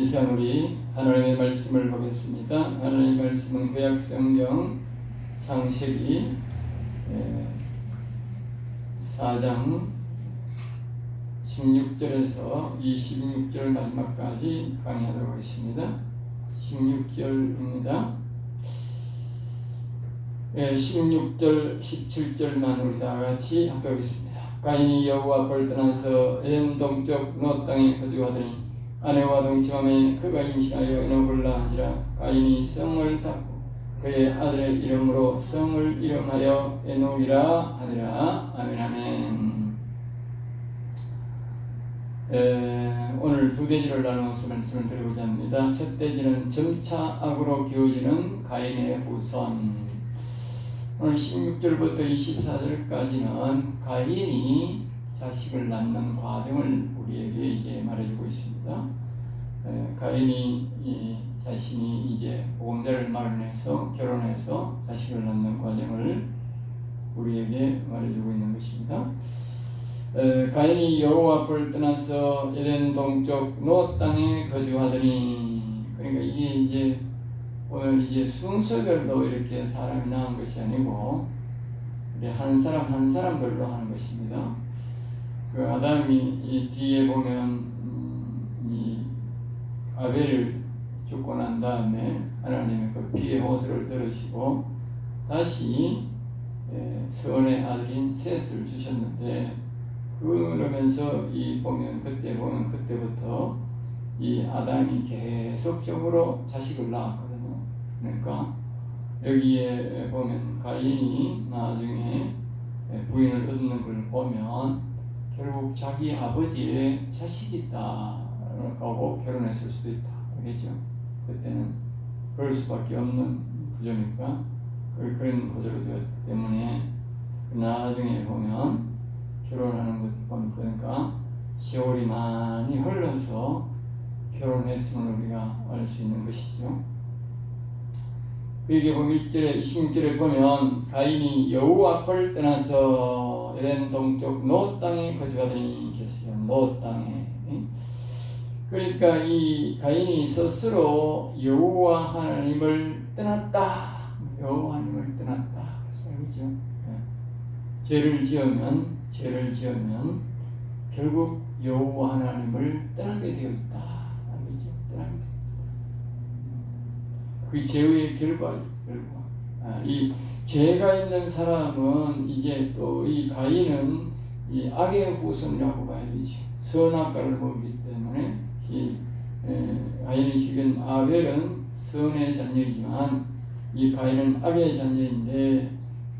이 시간 우리 하나님의 말씀을 보겠습니다. 하나님의 말씀은 구약 성경 창세기 4장 16절에서 26절 마지막까지 강의하도록 하겠습니다. 16절입니다. 16절, 17절만 우리 다 같이 합독하겠습니다. 가인이 여호와 앞을 떠나서 에덴 동쪽 노 땅에 거주하더니 아내와 동침함에 그가 임신하여 에녹을 낳은지라 가인이 성을 쌓고 그의 아들의 이름으로 성을 이름하여 에녹이라 하니라 아멘 아멘 에, 오늘 두 대지를 나누어서 말씀을 드리고자 합니다. 첫 대지는 점차 악으로 기워지는 가인의 후손 오늘 16절부터 24절까지는 가인이 자식을 낳는 과정을 우리에게 이제 말해주고 있습니다. 에, 가인이 자신이 이제 보험자를 마련해서 결혼해서 자식을 낳는 과정을 우리에게 말해주고 있는 것입니다. 에, 가인이 여호와 앞을 떠나서 에덴 동쪽 노 땅에 거주하더니 그러니까 이게 이제 오늘 이제 순서별로 이렇게 사람이 낳은 것이 아니고 한 사람 한 사람별로 하는 것입니다. 그 아담이 이 뒤에 보면 음, 이 아벨을 죽고 난 다음에 하나님의 그 피의 호수를 들으시고 다시 예, 선의 아들인 셋을 주셨는데 그러면서 이 보면 그때 보면 그때부터 이 아담이 계속적으로 자식을 낳았거든요. 그러니까 여기에 보면 가인이 나중에 부인을 얻는 걸 보면 결국 자기 아버지의 자식이 있다고 결혼했을 수도 있다. 알겠죠? 그때는 그럴 수밖에 없는 구조니까 그런 구조로 되었기 때문에 나중에 보면 결혼하는 것 보면 그러니까 세월이 많이 흘러서 결혼했음을 우리가 알 수 있는 것이죠. 여기 보면 1절에 16절에 보면 가인이 여호와 앞을 떠나서 에덴 동쪽 노 땅에 거주하더니 계세요. 노 땅에. 그러니까 이 가인이 스스로 여호와 하나님을 떠났다. 여호와 하나님을 떠났다. 그죠? 네. 죄를 지으면 죄를 지으면 결국 여호와 하나님을 떠나게 있다. 알겠죠? 떠나게 되어 그 죄의 결과 결과. 아, 이 죄가 있는 사람은 이제 또 이 가인은 이 악의 후손이라고 봐야 되죠. 선악과를 먹기 때문에 이 에, 가인이 죽인 아벨은 선의 자녀이지만 이 가인은 악의 자녀인데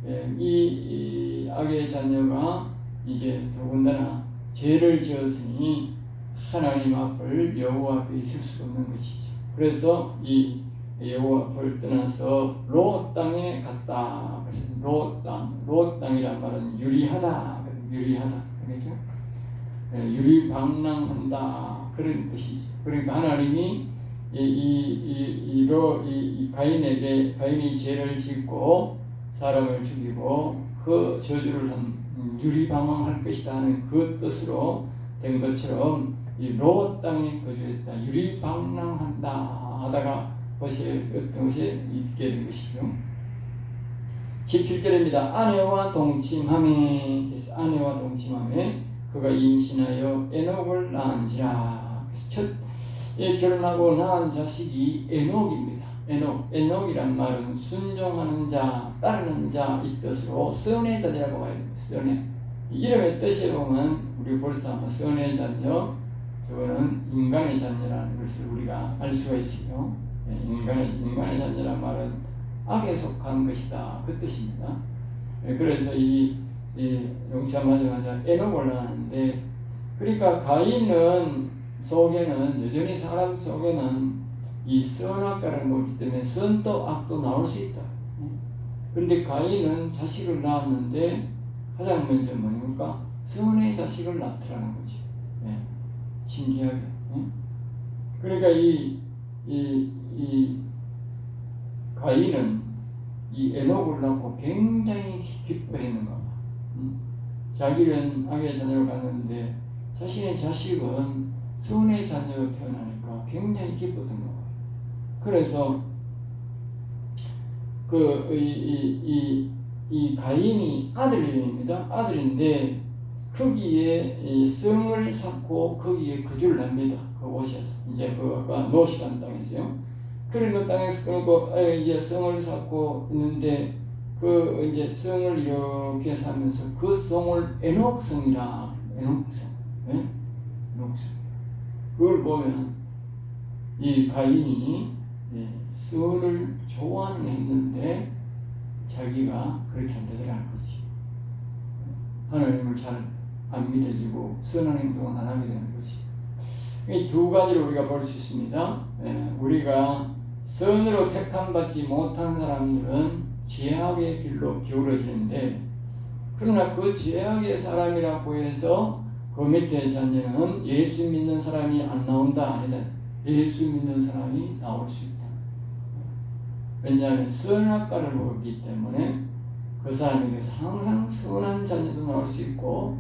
에, 이, 이 악의 자녀가 이제 더군다나 죄를 지었으니 하나님 앞을 여호와 앞에 있을 수 없는 것이죠. 그래서 이 여호와 앞을 떠나서 로 땅에 갔다. 로 땅, 로 땅이란 말은 유리하다, 유리하다, 그렇죠? 유리방랑한다 그런 뜻이죠. 그러니까 하나님이 이, 이, 이, 로, 이, 가인에게 가인이 죄를 짓고 사람을 죽이고 그 저주를 한 유리방황할 것이다 하는 그 뜻으로 된 것처럼 이로 땅에 거주했다 유리방랑한다 하다가 것이 어떤 것이 있게 된 것이죠. 17절입니다. 아내와 동침함에 아내와 동침함에 그가 임신하여 에녹을 낳은지라. 첫 예, 결혼하고 낳은 자식이 에녹입니다. 에녹, 에녹이란 말은 순종하는 자, 따르는 자 이 뜻으로 선의 봐야 됩니다. 선의 이름의 뜻에 보면 우리 벌써 아마 선의 자녀, 저거는 인간의 자녀라는 것을 우리가 알 수가 있어요. 예, 인간의 인간의 자녀란 말은 악에 속한 것이다 그 뜻입니다. 예, 그래서 이, 이 용치하자마자 에녹을 낳았는데 그러니까 가인은 속에는 여전히 사람 속에는 이 선악과를 먹기 때문에 선도 악도 나올 수 있다. 그런데 가인은 자식을 낳았는데 가장 먼저 뭐니까 선의 자식을 낳더라는 거지. 예. 신기하게. 예? 그러니까 이, 이, 이 가인은 이 에녹을 낳고 굉장히 기뻐했는가 봐. 음? 자기는 악의 자녀를 갖는데 자신의 자식은 선의 자녀로 태어나니까 굉장히 기뻤던 거예요. 그래서 그 이이이 이, 이 가인이 아들 이름입니다. 아들인데 거기에 이 성을 쌓고 거기에 거주를 합니다. 그 옷에서 이제 그 아까 노시란 땅에서요. 그런 그 땅에서 그리고 이제 성을 쌓고 있는데 그 이제 성을 이렇게 사면서 그 성을 에녹성이라 에녹성, 네? 에녹성. 그걸 보면 이 가인이 예, 성을 좋아하는 했는데 자기가 그렇게 안 되더라는 거지. 하나님을 잘 안 믿어지고 선한 행동을 안 하게 되는 거지. 이 두 가지를 우리가 볼 수 있습니다. 예, 우리가 선으로 택함받지 못한 사람들은 죄악의 길로 기울어지는데 그러나 그 죄악의 사람이라고 해서 그 밑에 자녀는 예수 믿는 사람이 안 나온다 아니다 예수 믿는 사람이 나올 수 있다 왜냐하면 선악과를 먹었기 때문에 그 사람에게서 항상 선한 자녀도 나올 수 있고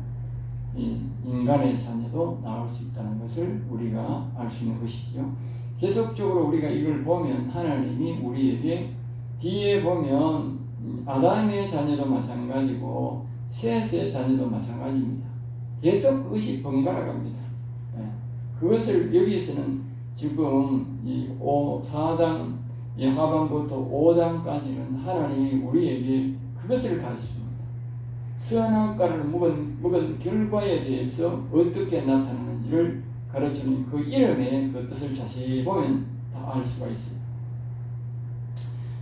인간의 자녀도 나올 수 있다는 것을 우리가 알 수 있는 것이죠. 계속적으로 우리가 이걸 보면 하나님이 우리에게 뒤에 보면 아담의 자녀도 마찬가지고 셋의 자녀도 마찬가지입니다. 계속 그것이 번갈아 갑니다. 네. 그것을 여기서는 지금 이 5, 4장 이 하반부터 5장까지는 하나님이 우리에게 그것을 가르칩니다. 선악과를 먹은, 먹은 결과에 대해서 어떻게 나타나는지를 가르치는 그 이름의 그 뜻을 자세히 보면 다 알 수가 있습니다.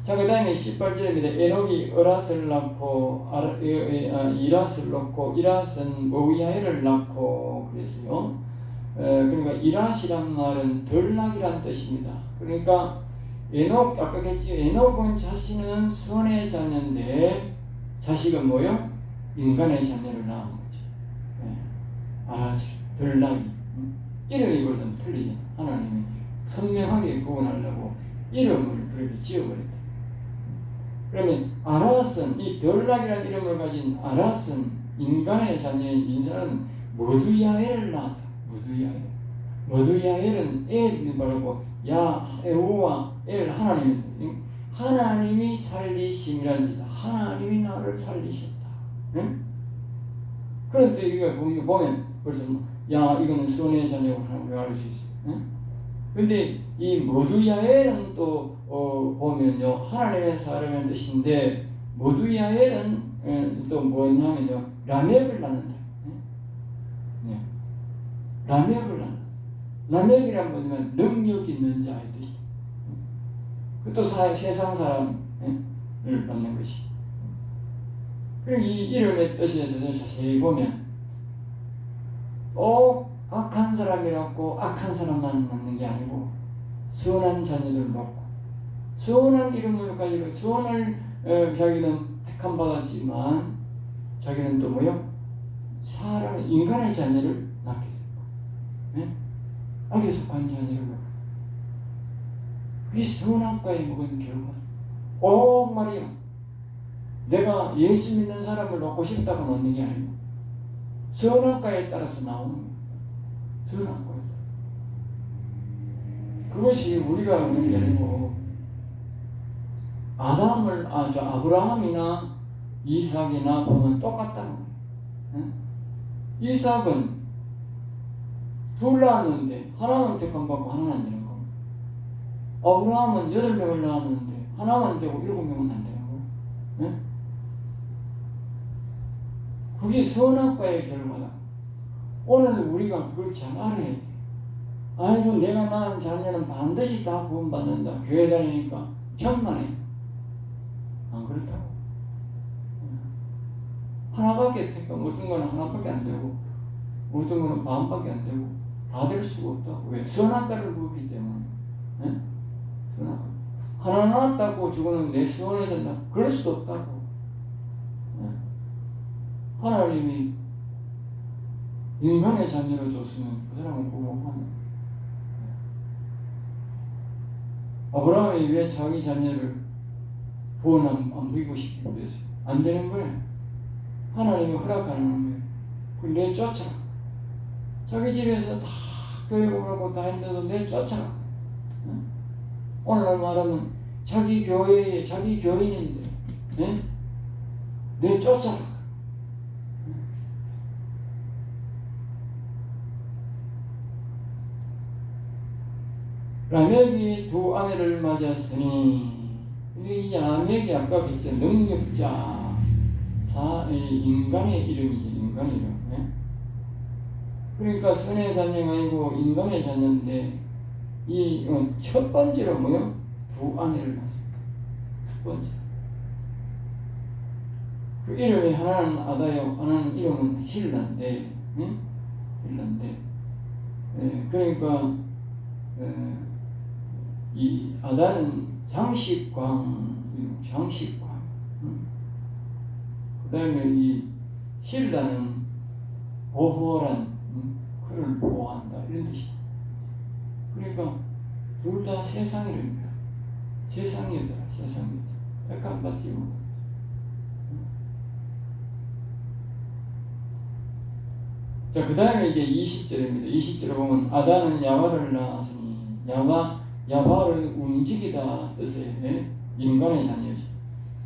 자, 그 다음에 18절입니다. 에녹이 어라스를 낳고, 아, 이라스를 낳고, 이라스는 모이아엘을 낳고, 그랬어요. 그러니까 이라시란 말은 덜락이란 뜻입니다. 그러니까 에녹, 아까 했죠. 에녹은 자신은 선의 자녀인데, 자식은 뭐요? 인간의 자녀를 낳은 거죠. 네. 아라지, 덜락이. 이름이 그좀 틀리죠. 하나님이 선명하게 구원하려고 이름을 그렇게 지어버렸다. 그러면 아라슨, 이 덜락이라는 이름을 가진 아라슨, 인간의 자녀인 인자는 머두야엘을 낳았다. 머두야엘. 머두야엘은 엘이 뭐라고 야에호와 엘 하나님 하나님이 살리심이라는 뜻이다. 하나님이 나를 살리셨다. 응? 그런데 이거 보면 벌써 야 이거는 선의 자녀고 우리가 알수 있어. 응? 근데 이 모두야엘은 또 어, 보면요 하나님의 사람의 뜻인데 모두야엘은 어, 또 뭐냐면요 라멕을 낳는다. 네. 라멕을 낳는다. 라멕이란 뭐냐면 능력 있는 자의 뜻이다. 또 세상 사람을 낳는 것이. 그리고 이 이름의 뜻에서 자세히 보면 꼭 악한 사람이라고 악한 사람만 낳는 게 아니고 선한 자녀들 낳고 선한 이름을 가지고 어, 자기는 택함 받았지만 자기는 또 뭐요? 사람 인간의 자녀를 낳게 되고 네? 악에 속한 자녀를 낳고 그게 선악과에 먹은 결과 오 말이야 내가 예수 믿는 사람을 낳고 싶다고 낳는 게 아니고 선악과에 따라서 나오는. 선악과에 그것이 우리가 하는 게 아니고 아담을 아 저 아브라함이나 이삭이나 보면 똑같다는 거예요. 응? 이삭은 둘 낳았는데 하나는 택함 받고 하나는 안 되는 거. 아브라함은 여덟 명을 낳았는데 하나만 되고 일곱 명은 안 되는 거. 응? 그게 선악과의 결과다. 오늘 우리가 그걸 잘 알아야 돼. 아이고 내가 낳은 자녀는 반드시 다 구원받는다. 교회 다니니까 천만에. 안 그렇다고. 하나밖에 택하 어떤 거는 하나밖에 안 되고 어떤 거는 반밖에 안 되고 다 될 수가 없다고. 왜? 선악과를 부었기 때문에. 네? 선악과. 하나 낳았다고 저거는 내 산다. 그럴 수도 없다고. 하나님이 인간의 자녀를 줬으면 그 사람은 고마워하는 아브라함이 왜 자기 자녀를 구원 안, 안 보이고 싶기 위해서 안 되는 거예요. 하나님이 허락하는 거예요. 그걸 내쫓아. 자기 집에서 다 교회 오라고 다 했는데도 내 쫓아가. 응? 오늘날 말하면 자기 교회에 자기 교인인데 응? 내 쫓아가. 라멕이 두 아내를 맞았으니 이 라멕이 아까 그랬죠. 능력자. 사이 인간의 이름이지 인간의 이름. 예? 그러니까 선의 자녀가 아니고 인간의 자녀인데 이 첫 번째로 뭐요? 두 아내를 낳습니다. 첫 번째. 그 이름이 하나는 아다요 하나는 이름은 힐란데 예? 힐란데. 예, 그러니까 예, 이 아다는 장식광, 장식광. 음. 그 다음에 이 신라는 보호란, 음, 그를 보호한다. 이런 뜻이다. 그러니까 둘 다 세상 이름이야. 세상 여자, 세상 여자. 백한 받지 못. 자, 그 다음에 이제 20절입니다. 20절에 보면 아다는 야와를 낳았으니 야와 야바를 움직이다 뜻의 예? 인간의 자녀지.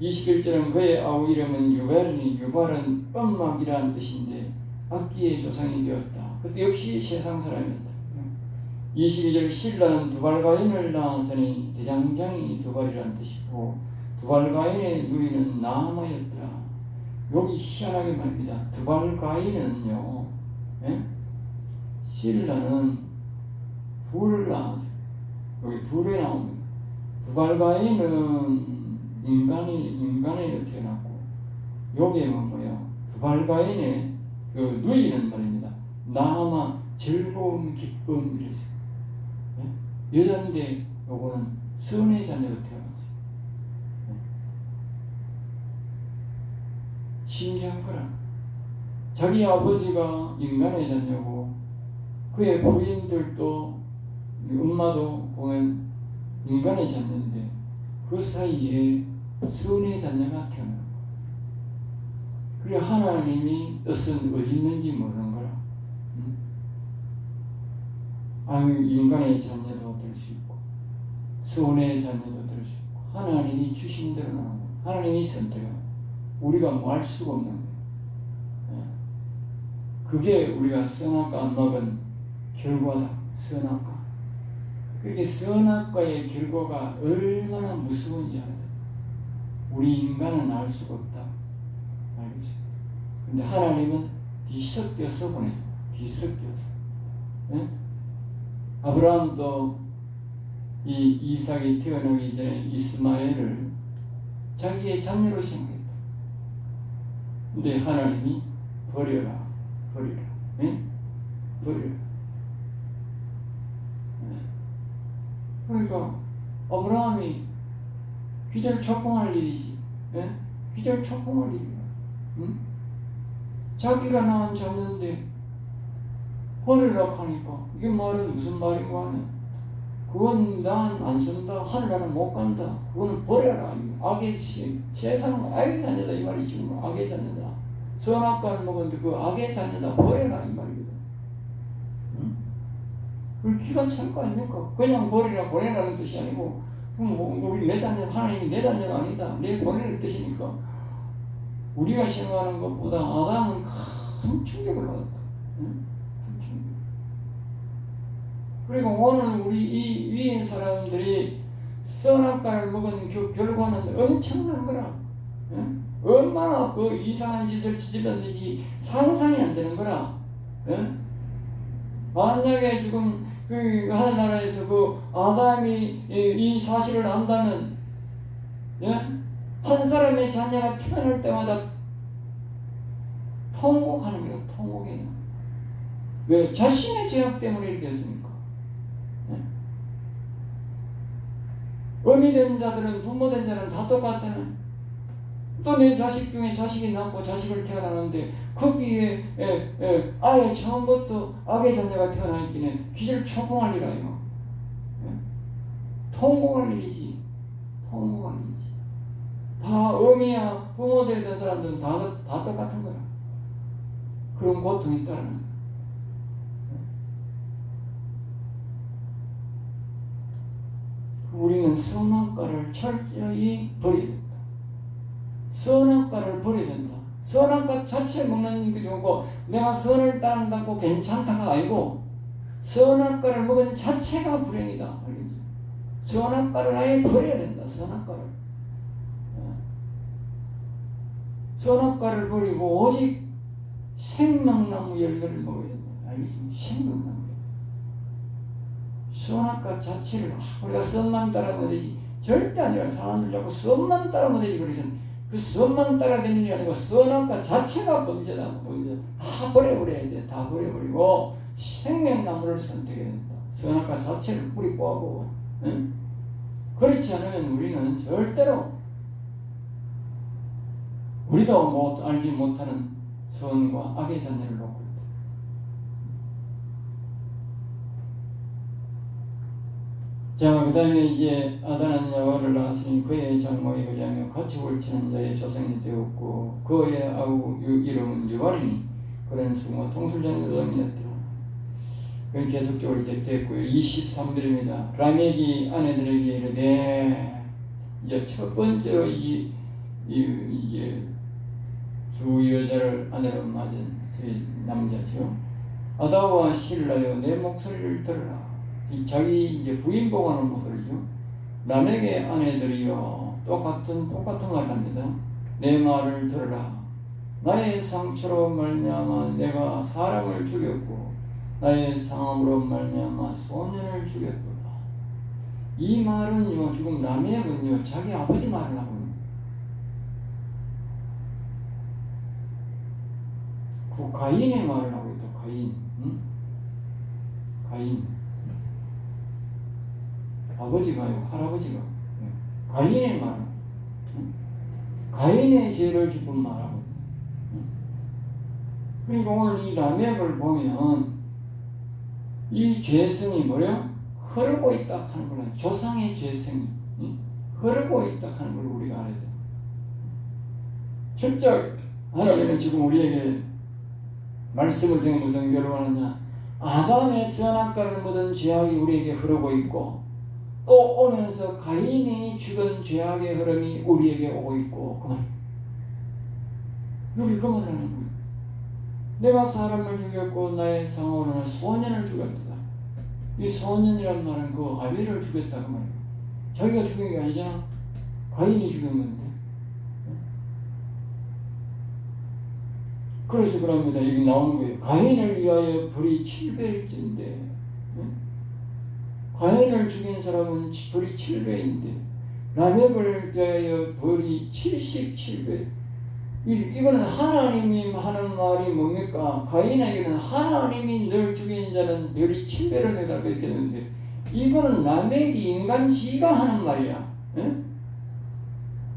21절은 그의 아우 이름은 유발이니 유발은 뻔막이라는 뜻인데 악기의 조상이 되었다. 그때 역시 세상 사람이었다. 22절 신라는 두발가인을 낳았으니 대장장이 두발이라는 뜻이고 두발가인의 누이는 나마였더라. 여기 희한하게 말입니다. 두발가인은요. 예? 신라는 둘 낳았어요. 여기 둘이 나옵니다. 두발가인은 인간이 인간이 태어났고 여기에 뭐예요? 두발가인의 그 누이는 말입니다. 나마 즐거움 기쁨 이랬어요. 네? 여자인데 요거는 선의 자녀로 태어났어요. 네? 신기한 거라. 자기 아버지가 인간의 자녀고 그의 부인들도 엄마도 보면 인간의 자녀인데 그 사이에 선의 자녀가 거야. 그래 하나님이 뜻은 어디 있는지 모르는 거라. 응? 아유 인간의 자녀도 될수 있고 선의 자녀도 될수 있고 하나님이 주신 대로 나오고 하나님이 선택하 우리가 뭐 할 수가 없는 거예요. 그게 우리가 선악과 안 먹은 결과다. 선악과. 그렇게 선악과의 결과가 얼마나 무서운지 알아요. 우리 인간은 알 수가 없다. 알겠죠? 근데 하나님은 뒤섞여서 보내요. 뒤섞여서. 네? 아브라함도 이 이삭이 태어나기 전에 이스마엘을 자기의 자녀로 생각했다. 근데 하나님이 버려라, 버려라, 네? 버려라. 그러니까 아브라함이 기절 촉봉할 일이지. 예? 기절 촉봉할 일이야. 응? 자기가 낳은 자녀인데 버리라 하니까 이게 말은 무슨 말인가 하네. 그건 난 안 쓴다. 하늘나라는 못 간다. 그건 버려라. 악의 신. 세상 악의 자녀다. 이 말이 지금 악의 자녀다. 선악과를 먹었는데 그 악의 자녀다. 버려라. 이. 그 기가 찰거 아닙니까? 그냥 버리라 보내라는 뜻이 아니고 뭐 우리 내 자녀 하나님이 내 자녀가 아니다 내 보내는 뜻이니까 우리가 생각하는 것보다 아담은 큰 충격을 받았다. 응? 큰 충격. 그리고 오늘 우리 이 위인 사람들이 선악과를 먹은 그 결과는 엄청난 거라. 응? 얼마나 그 이상한 짓을 저질렀는지 상상이 안 되는 거라. 응? 만약에 지금 그 하늘 나라에서 그 아담이 이 사실을 안다면 예? 한 사람의 자녀가 태어날 때마다 통곡하는 거예요. 통곡이에요. 왜? 자신의 죄악 때문에 이렇게 했습니까? 예? 어미 된 자들은 부모 된 자는 다 똑같잖아요. 또 내 자식 중에 자식이 낳고 자식을 태어나는데 거기에 에, 에, 아예 처음부터 악의 자녀가 태어나 있기는 귀를 초봉할 일 아니요. 예? 통곡할 일이지. 통곡할 일이지. 다 어미야 부모들이 된 사람들은 다, 다 똑같은 거야. 그런 고통이 따르는 우리는 성악가를 철저히 버리는 선악과를 버려야 된다. 선악과 자체 먹는 게 좋고 내가 선을 따른다고 괜찮다가 아니고 선악과를 먹은 자체가 불행이다. 알겠지? 선악과를 아예 버려야 된다. 선악과를. 어. 선악과를 버리고 오직 생명나무 열매를 먹어야 된다. 알겠지? 생명나무. 선악과 자체를 아, 우리가 선만 따라가면 되지 절대 아니라 사람들 자꾸 선만 따라가면 되지 그러셨는데 그 선만 따라다니는 게 아니고 선악과 자체가 범죄다. 범죄 다 버려버려야 돼 다 버려버리고 생명나무를 선택해야 된다. 선악과 자체를 뿌리고 하고 응? 그렇지 않으면 우리는 절대로 우리도 못 알지 못하는 선과 악의 자녀를 놓고 있다. 자, 그 다음에 이제 아담은 야와를 낳았으니 그의 장모에 의하며 같이 옳치는 자의 조상이 되었고 그의 아우 유- 이름은 유발이니 그런 수고 통술자는 여자이었더라. 그건 계속적으로 이제 됐고요. 23절입니다. 라멕이 아내들에게 이르되 이제 첫 번째로 이, 이 이제 두 여자를 아내로 맞은 그 남자죠. 아다와 신라여 내 목소리를 들으라. 이 자기 이제 부인 보고하는 목소리죠. 라멕의 아내들이여 똑같은 똑같은 말 합니다. 내 말을 들으라. 나의 상처로 말미암아 내가 사람을 죽였고 나의 상함으로 말미암아 소년을 죽였도다. 이 말은요 지금 라멕은요 자기 아버지 말을 하고 그 가인의 말을 하고 있다. 가인, 응? 가인. 아버지가요, 할아버지가. 예. 가인의 말. 응? 가인의 죄를 지금 말하고. 응? 그러니까 오늘 이 라멕을 보면 이 죄성이 뭐요? 흐르고 있다 하는 거는 조상의 죄성이 응? 흐르고 있다 하는 걸 우리가 알아야 돼. 실제 하나님은 지금 우리에게 말씀을 통해 무슨 결론하느냐? 아담의 선악과를 묻은 죄악이 우리에게 흐르고 있고 또 오면서 가인이 죽은 죄악의 흐름이 우리에게 오고 있고 그 말. 여기 그 말을 하는 거예요. 내가 사람을 죽였고 나의 상호로는 소년을 죽였다. 이 소년이란 말은 그 아벨을 죽였다 그 말이에요. 자기가 죽인 게 아니잖아. 가인이 죽인 건데. 그래서 그럽니다. 여기 나오는 거예요. 가인을 위하여 벌이 7배일진데 가인을 죽인 사람은 벌이 7배인데 라멕을 위하여 벌이 77배 이, 이거는 하나님이 하는 말이 뭡니까? 가인에게는 하나님이 늘 죽인 자는 별이 7배를 내달고 있겠는데 이거는 라멕이 인간 지가 하는 말이야. 예?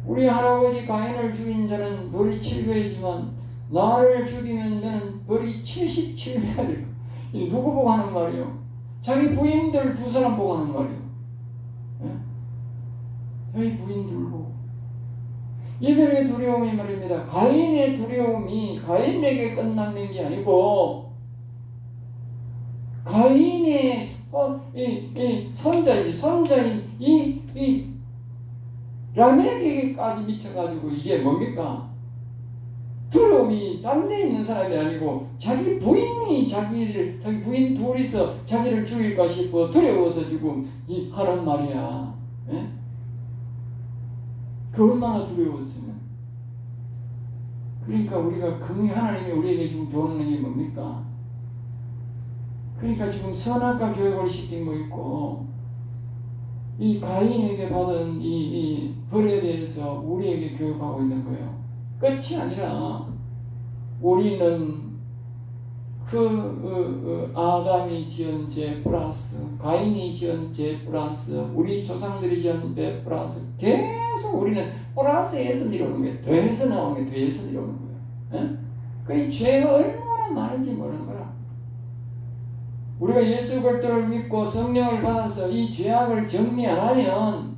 우리 할아버지 가인을 죽인 자는 벌이 7배이지만 나를 죽이면 너는 벌이 77배가 될 거야. 누구 보고 하는 말이요? 자기 부인들 두 사람 보고 하는 말이요. 예? 자기 부인들 보고. 이들의 두려움이 말입니다. 가인의 두려움이 가인에게 끝나는 게 아니고 가인의 어, 이, 이 선자이지 선자인 이, 이 라멕에게까지 미쳐가지고 이게 뭡니까? 두려움이 딴 데 있는 사람이 아니고 자기 부인이 자기를 자기 부인 둘이서 자기를 죽일까 싶어 두려워서 지금 이 하란 말이야. 예? 그 얼마나 두려웠으면. 그러니까 우리가 금이 하나님이 우리에게 지금 도는 게 뭡니까? 그러니까 지금 선악과 교육을 시킨 거 있고 이 가인에게 받은 이, 이 벌에 대해서 우리에게 교육하고 있는 거예요. 끝이 아니라 우리는 그 어, 어, 아담이 지은 죄 플러스 가인이 지은 죄 플러스 우리 조상들이 지은 죄 플러스 계속 우리는 플러스에서 내려오는 거예요. 더해서 나오는 게 더해서 내려오는 거예요. 예? 그 죄가 얼마나 많은지 모르는 거라. 우리가 예수 그리스도를 믿고 성령을 받아서 이 죄악을 정리 안 하면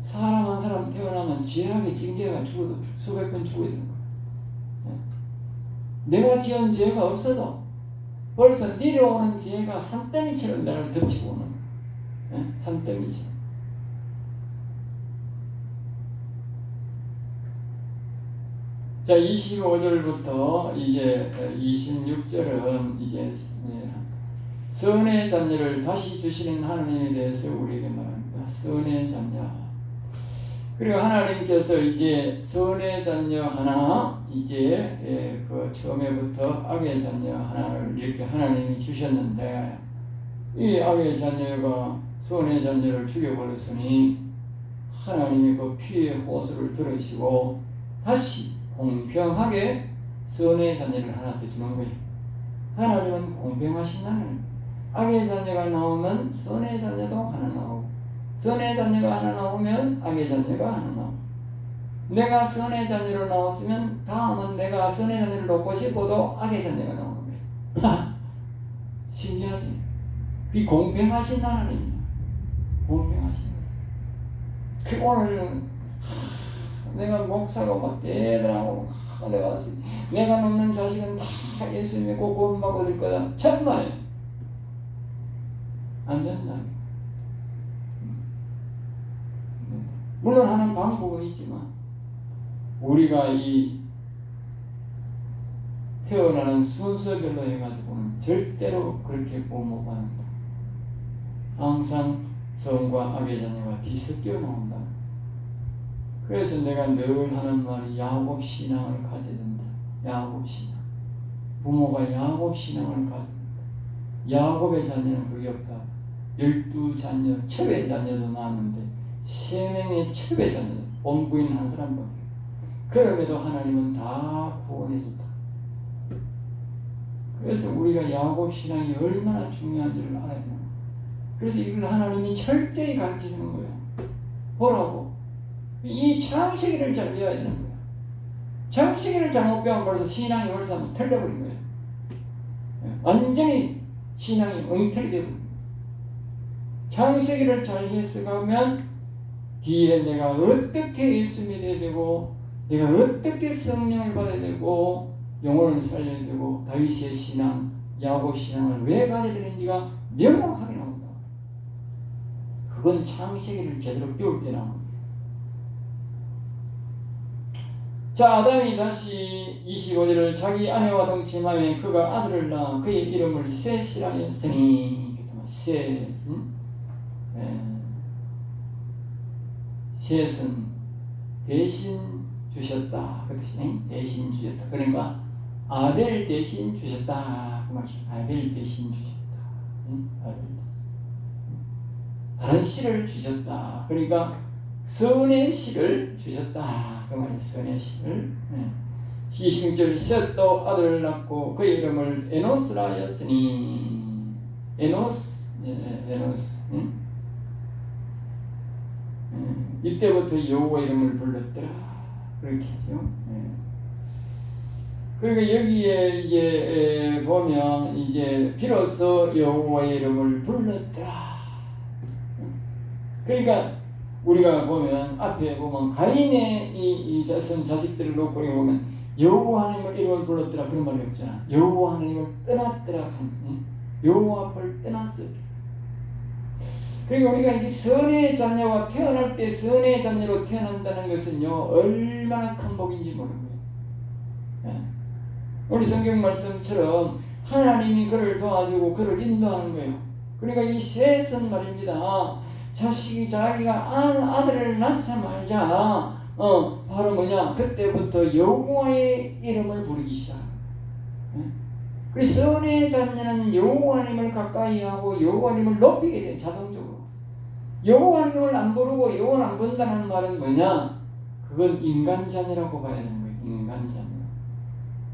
사람 한 태어나면 죄악의 징계가 죽어도 수백 번 죽어야 되는 거야. 내가 지은 죄가 없어도 벌써 내려오는 죄가 산더미처럼 나를 덮치고 오는 거야. 예? 산더미죠. 자, 25절부터 이제 26절은 이제 예, 선의 자녀를 다시 주시는 하나님에 대해서 우리에게 말합니다. 선의 자녀. 그리고 하나님께서 이제 선의 자녀 하나, 이제 예, 그 처음에부터 악의 자녀 하나를 이렇게 하나님이 주셨는데 이 악의 자녀가 선의 자녀를 죽여버렸으니 하나님이 그 피의 호소를 들으시고 다시 공평하게 선의 자녀를 하나 더 주는 거예요. 하나님은 공평하신 하나님. 악의 자녀가 나오면 선의 자녀도 하나 나오고 선의 자녀가 하나 나오면 악의 자녀가 하나 나오고 내가 선의 자녀로 나왔으면 다음은 내가 선의 자녀를 놓고 싶어도 악의 자녀가 나오는 거예요. 신기하지? 이 공평하신 하나님이야. 공평하신 그 오늘 내가 목사가 막 대단하고 막 내가 내가 놓는 자식은 다 예수 믿고 구원받고 될 거다. 정말 안 된다. 물론 하는 방법은 있지만 우리가 이 태어나는 순서별로 해가지고는 절대로 그렇게 못 받는다. 항상 성과 악의 자녀가 뒤섞여 나온다. 그래서 내가 늘 하는 말이 야곱 신앙을 가져야 된다. 야곱 신앙. 부모가 야곱 신앙을 된다. 야곱의 자녀는 그게 없다. 열두 자녀, 첩의 자녀도 나왔는데 첩의 자녀, 본부인 한 사람밖에. 그럼에도 하나님은 다 구원해줬다. 그래서 우리가 야곱 신앙이 얼마나 중요한지를 알아야 돼요. 그래서 이걸 하나님이 철저히 가르치는 거예요. 보라고. 이 창세기를 잘 배워야 되는 거예요. 창세기를 잘못 배우면 벌써 신앙이 벌써 틀려버린 거예요. 완전히 신앙이 엉터리 되버린 거예요. 창세기를 잘 해석하면 뒤에 내가 어떻게 예수 믿어야 되고 내가 어떻게 성령을 받아야 되고 영혼을 살려야 되고 다윗의 신앙, 야곱 신앙을 왜 가져야 되는지가 명확하게 나온다. 그건 창세기를 제대로 배울 때 나옵니다. 자, 아담이 다시 25절을 자기 아내와 동침하며 그가 아들을 낳아 그의 이름을 셋이라 했으니 셋, 응? 예. 셋은 대신 주셨다. 그 뜻이네. 대신 주셨다. 그러니까 아벨 대신 주셨다. 그 말이죠. 아벨 대신 주셨다. 응? 아벨 다른 씨를 주셨다. 그러니까 선의 씨를 주셨다. 그 말이에요. 선의 씨를. 네. 26절 셋도 아들을 낳고 그의 이름을 에노스라 하였으니. 에노스. 예, 에노스. 응? 예, 이때부터 여호와 이름을 불렀더라 그렇게 하죠. 예. 그리고 여기에 이제 보면 이제 비로소 여호와의 이름을 불렀더라. 그러니까 우리가 보면 앞에 보면 가인의 이, 이 자손 자식들을 놓고 보면 여호와 하나님을 이름을 불렀더라 그런 말이 없잖아. 여호와 하나님을 떠났더라 하는 여호와 앞을 떠났어요. 그리고 우리가 이 선의 자녀가 태어날 때 선의 자녀로 태어난다는 것은요 얼마나 큰 복인지 모르는 거예요. 예. 우리 성경 말씀처럼 하나님이 그를 도와주고 그를 인도하는 거예요. 그러니까 이 셋은 말입니다. 자식이 자기가 아, 아들을 낳자마자 어 바로 뭐냐 그때부터 여호와의 이름을 부르기 시작. 예. 그래서 선의 자녀는 여호와님을 가까이 하고 여호와님을 높이게 돼 자동적으로. 여호와님을 안 부르고 여호와 안 본다는 말은 뭐냐? 그건 인간 자녀라고 봐야 되는 거예요. 인간 자녀.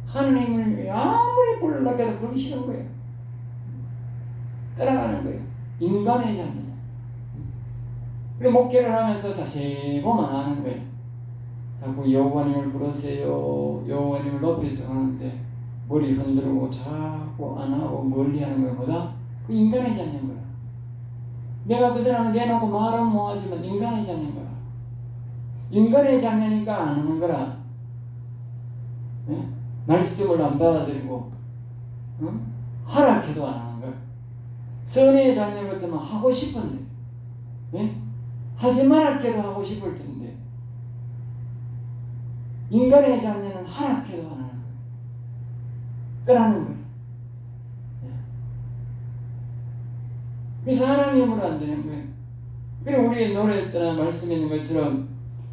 하나님을 아무리 해도 부르기 싫은 거예요. 따라가는 거예요. 인간의 자녀. 그리고 목회를 하면서 자세히만 하는 거예요. 자꾸 여호와님을 부르세요. 여호와님을 높여서 하는데 머리 흔들고 자꾸 안 하고 멀리 하는 것보다 그 인간의 자녀인 거야. 내가 그 사람을 내놓고 말은 뭐하지만 인간의 자녀인 거야. 인간의 자녀니까 안 하는 거라. 네? 말씀을 안 받아들이고 응? 하락해도 안 하는 거야. 선의 자녀 같으면 하고 싶은데 예? 하지 말았게도 하고 싶을 텐데 인간의 자녀는 하락해도 안 하는. 떠나는 거예요. 예. 그래서 하나님 힘으로 안 되는 거예요. 그리고 우리의 노래에 말씀에 있는 것처럼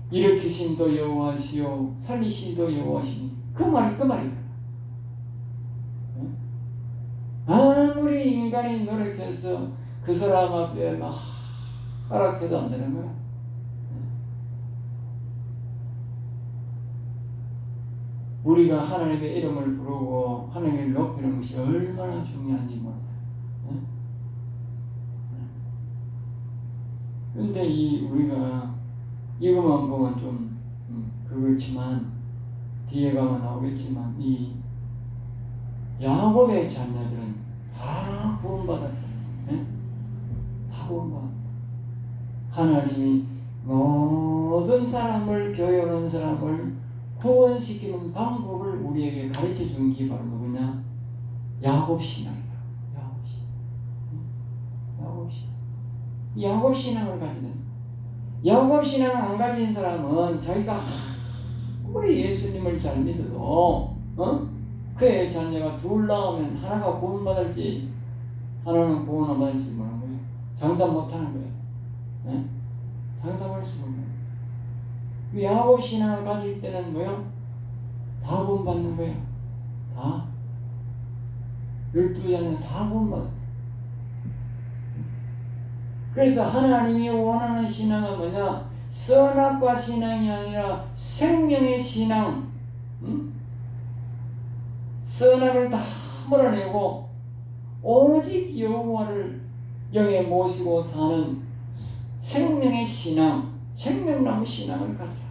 일으키심도 여호와시요 살리심도 여호와시니 그 말이 그 말이에요. 예? 아무리 인간이 노력해서 그 사람 앞에 막 하락해도 안 되는 거야. 우리가 하나님의 이름을 부르고 하나님을 높이는 것이 얼마나 중요한지 몰라요. 근데 이 우리가 이것만 보면 좀 음, 그렇지만 뒤에 가면 나오겠지만 이 야곱의 자녀들은 다 구원받았다. 예? 다 구원받았다. 하나님이 모든 사람을 교회 오는 사람을 구원시키는 방법을 우리에게 가르쳐 준게 바로 누구냐? 야곱 신앙이다. 야곱 신앙. 야곱 신앙. 야곱 신앙을 가지는 야곱 신앙을 안 가진 사람은 자기가 아무리 예수님을 잘 믿어도 어? 그의 자녀가 둘 나오면 하나가 구원받을지 하나는 구원 안 받을지 모르는 거예요. 장담 못하는 거예요. 네? 장담할 수 없는 거예요. 그 야곱 신앙을 가질 때는 뭐요? 다 구원받는 거예요. 다. 열두 자녀 다 구원받는 그래서 하나님이 원하는 신앙은 뭐냐? 선악과 신앙이 아니라 생명의 신앙. 응? 선악을 다 몰아내고 오직 여호와를 영에 모시고 사는 생명의 신앙, 생명나무 신앙을 가져라.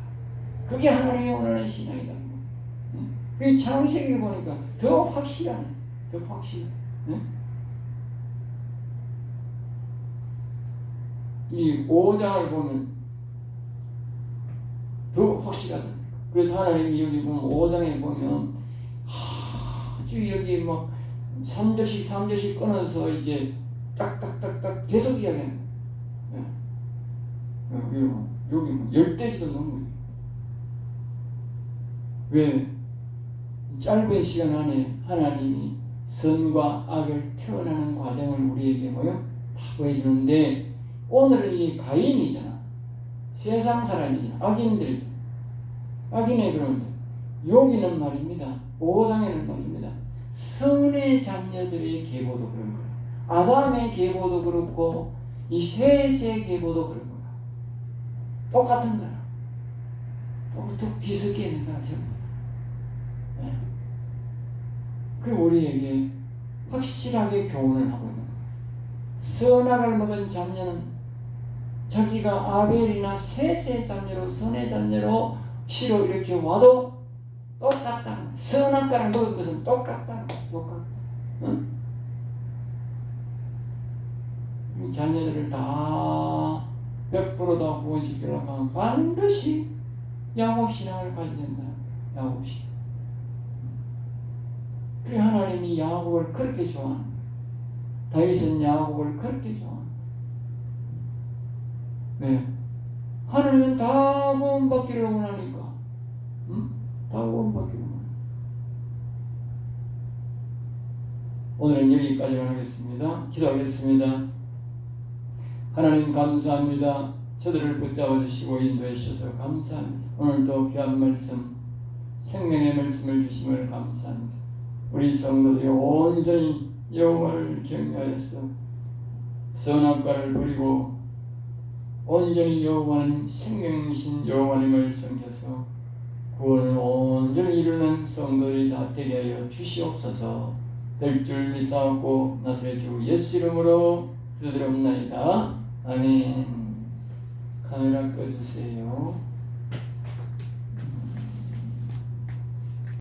그게 하나님이 원하는 신앙이다. 응? 그 창세기를 보니까 더 확실하네. 더 확실해. 응? 이 5장을 보면 더 확실하다. 그래서 하나님이 여기 보면 5장에 보면 아주 여기 막 3절씩 3절씩 끊어서 이제 딱딱딱딱 계속 이야기하는 거예요. 여기, 여기 뭐 열대지도 넘어요. 왜? 짧은 시간 안에 하나님이 선과 악을 태어나는 과정을 우리에게 뭐요? 다 보여주는데 오늘은 이 가인이잖아. 세상 사람이잖아. 악인들이잖아. 악인의 그런데 여기는 말입니다. 5장에는 말입니다. 선의 자녀들의 계보도 그런 거야. 아담의 계보도 그렇고 이 셋의 계보도 그런 거야. 똑같은 거야. 똑똑 뒤섞여 있는 거야. 전부. 네. 그 우리에게 확실하게 교훈을 하고 있는 거야. 선악을 먹은 자녀는 자기가 아벨이나 셋의 자녀로 선의 자녀로 시로 이렇게 와도 똑같다는 거야. 선악과를 먹은 것은 똑같다는 거야. 똑같다. 응? 이 자녀들을 다 100%다 구원시키려고 하면 반드시 야곱신앙을 된다. 야곱신. 그래 하나님이 야곱을 그렇게 좋아하는 다윗은 야곱을 그렇게 좋아하는 왜? 하나님은 다 구원받기를 원하니까 응? 다 구원받기를 원하니까 오늘은 여기까지만 하겠습니다. 기도하겠습니다. 하나님 감사합니다. 저들을 붙잡아 주시고 인도해 주셔서 감사합니다. 오늘도 귀한 말씀, 생명의 말씀을 주심을 감사합니다. 우리 성도들이 온전히 여호와를 경외하여서 선악과를 버리고 온전히 여호와는 생명이신 여호와님을 섬겨서 구원을 온전히 이루는 성도들이 다 되게 하여 주시옵소서. 될 줄 믿사옵고 나사렛 주 예수 이름으로 기도드립나이다. 아멘. 카메라 꺼주세요.